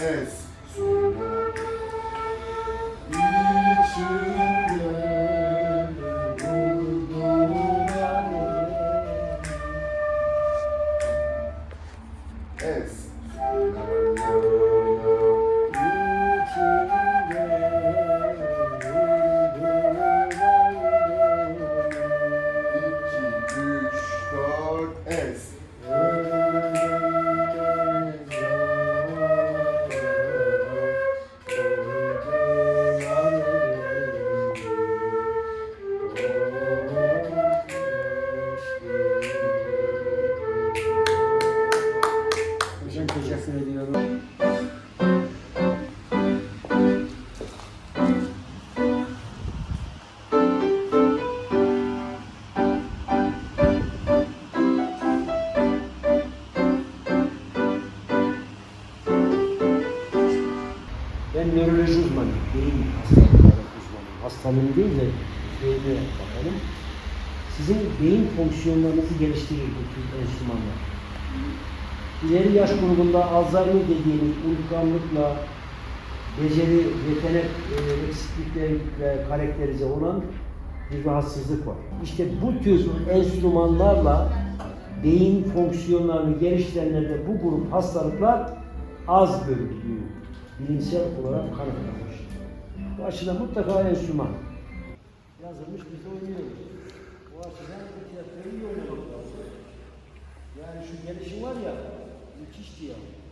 Es. İçinde Ediyorum. Ben nöroloji uzmanıyım. Beyin hastalıkları uzmanıyım. Hastalığım değil de beyine bakalım. Sizin beyin fonksiyonlarınızı geliştirir bu tür enstrümanlar. İleri yaş grubunda Alzheimer dediğimiz unutkanlıkla, beceri, yetenek e, eksiklikleriyle karakterize olan bir rahatsızlık var. İşte bu tür enstrümanlarla beyin fonksiyonlarını geliştirenlerde bu grup hastalıklar az görüldüğü bilimsel olarak kanıtlanmış. Bu mutlaka enstrüman yazılmış biz oynuyoruz. Bu açıdan bu tiyatroyu iyi oynamak. Yani şu gelişim var ya, o Cristiano. É?